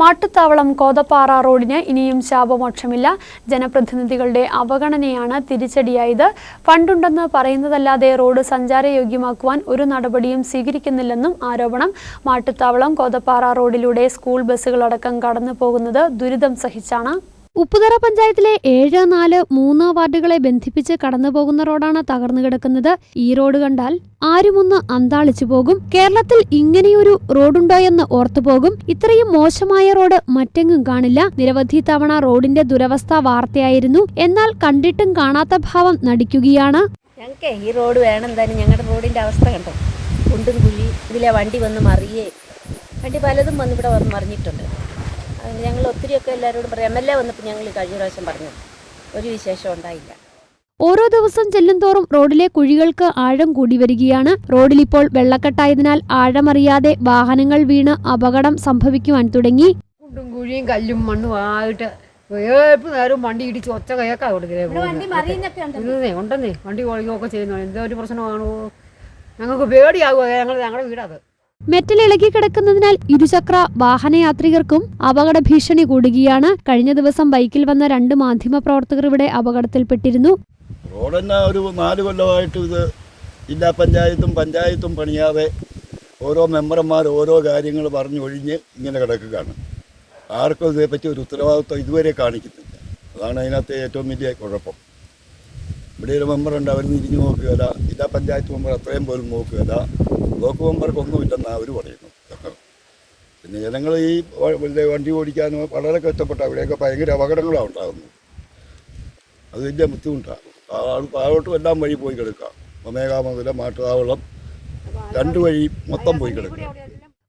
മാട്ടുത്താവളം കോതപ്പാറ റോഡിന് ഇനിയും ശാപമോക്ഷമില്ല. ജനപ്രതിനിധികളുടെ അവഗണനയാണ് തിരിച്ചടിയായത്. ഫണ്ടുണ്ടെന്ന് പറയുന്നതല്ലാതെ റോഡ് സഞ്ചാരയോഗ്യമാക്കുവാൻ ഒരു നടപടിയും സ്വീകരിക്കുന്നില്ലെന്നും ആരോപണം. മാട്ടുത്താവളം കോതപ്പാറ റോഡിലൂടെ സ്കൂൾ ബസ്സുകളടക്കം കടന്നു പോകുന്നത് ദുരിതം സഹിച്ചാണ്. ഉപ്പുതറ പഞ്ചായത്തിലെ ഏഴ് നാല് മൂന്ന് വാർഡുകളെ ബന്ധിപ്പിച്ച് കടന്നുപോകുന്ന റോഡാണ് തകർന്നു കിടക്കുന്നത്. ഈ റോഡ് കണ്ടാൽ ആരുമൊന്ന് അന്താളിച്ചു പോകും. കേരളത്തിൽ ഇങ്ങനെയൊരു റോഡുണ്ടോയെന്ന് ഓർത്തുപോകും ഇത്രയും മോശമായ റോഡ് മറ്റെങ്ങും കാണില്ല. നിരവധി തവണ റോഡിന്റെ ദുരവസ്ഥ വാർത്തയായിരുന്നു. എന്നാൽ കണ്ടിട്ടും കാണാത്ത ഭാവം നടിക്കുകയാണ്. ഞങ്ങൾക്ക് ഈ റോഡ് വേണം തന്നെ ഞങ്ങളുടെ റോഡിന്റെ അവസ്ഥ കണ്ടോ? കുണ്ടും കുഴി ഇതിലെ വണ്ടി വന്ന് മറിയേ. വണ്ടി പലതും വന്ന് ഇവിടെ വന്ന് മറിഞ്ഞിട്ടുണ്ട്. ഞങ്ങൾ ഒത്തിരിയൊക്കെ എല്ലാവരോടും പറയാം. എം എൽ എ വന്നപ്പോൾ ഞങ്ങൾ കഴിഞ്ഞ പ്രാവശ്യം പറഞ്ഞു. ഒരു വിശേഷം ഉണ്ടായില്ല. ഓരോ ദിവസം ചെല്ലുംതോറും റോഡിലെ കുഴികൾക്ക് ആഴം കൂടി വരികയാണ്. റോഡിലിപ്പോൾ വെള്ളക്കെട്ടായതിനാൽ ആഴമറിയാതെ വാഹനങ്ങൾ വീണ് അപകടം സംഭവിക്കുവാൻ തുടങ്ങി. കുണ്ടും കുഴിയും കല്ലും മണ്ണും ആയിട്ട് ഏപ്പ് നേരം വണ്ടി ഇടിച്ച് ഒച്ച കയക്കാ കൊടുക്കുന്നേ ഉണ്ടെന്നേ വണ്ടി ഒഴുകുകയൊക്കെ ചെയ്യുന്നു എന്തോ ഒരു പ്രശ്നമാണോ? ഞങ്ങൾക്ക് പേടിയാകുക ഞങ്ങൾ ഞങ്ങളുടെ വീടത്. മെറ്റൽ ഇളകി കിടക്കുന്നതിനാൽ ഇരുചക്ര വാഹനയാത്രികർക്കും അപകട ഭീഷണി കൂടുകയാണ്. കഴിഞ്ഞ ദിവസം ബൈക്കിൽ വന്ന രണ്ട് മാധ്യമ പ്രവർത്തകർ ഇവിടെ അപകടത്തിൽപ്പെട്ടിരുന്നു. റോഡ് ഒരു നാല് കൊല്ലമായിട്ട് ഇത് ജില്ലാ പഞ്ചായത്തും പഞ്ചായത്തും പണിയാതെ ഓരോ മെമ്പർമാർ ഓരോ കാര്യങ്ങൾ പറഞ്ഞൊഴിഞ്ഞ് ഇങ്ങനെ കിടക്കുകയാണ്. ആർക്കും ഇതേപ്പറ്റി ഒരു ഉത്തരവാദിത്വം ഇതുവരെ കാണിക്കുന്നില്ല അതാണ് അതിനകത്തെ ഏറ്റവും വലിയ കുഴപ്പം. ഇവിടെ ഒരു മെമ്പറുണ്ട് അവർ തിരിഞ്ഞു നോക്കുകയില്ല ജില്ലാ പഞ്ചായത്ത് മെമ്പർ അത്രയും പോലും നോക്കുകയില്ല ബ്ലോക്ക് മെമ്പർക്കൊന്നുമില്ലെന്നാണ് അവർ പറയുന്നു. പിന്നെ ജനങ്ങൾ ഈ വണ്ടി ഓടിക്കാനും വളരെ കഷ്ടപ്പെട്ട അവിടെയൊക്കെ ഭയങ്കര അപകടങ്ങളാണ് ഉണ്ടാകുന്നത് അത് വലിയ ബുദ്ധിമുട്ടാണ്. താഴ് താഴോട്ടും എല്ലാം വഴി പോയി കിടക്കാം. ഒമേഗ മുതല മാട്ടുതാവളം രണ്ടു വഴി മൊത്തം പോയി കിടക്കാം.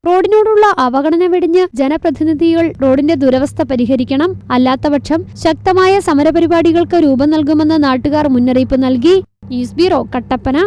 റോഡിനോടുള്ള അവഗണന വെടിഞ്ഞ് ജനപ്രതിനിധികൾ റോഡിന്റെ ദുരവസ്ഥ പരിഹരിക്കണം. അല്ലാത്തപക്ഷം ശക്തമായ സമരപരിപാടികൾക്ക് രൂപം നൽകുമെന്ന് നാട്ടുകാർ മുന്നറിയിപ്പ് നൽകി. News bureau Kattappana.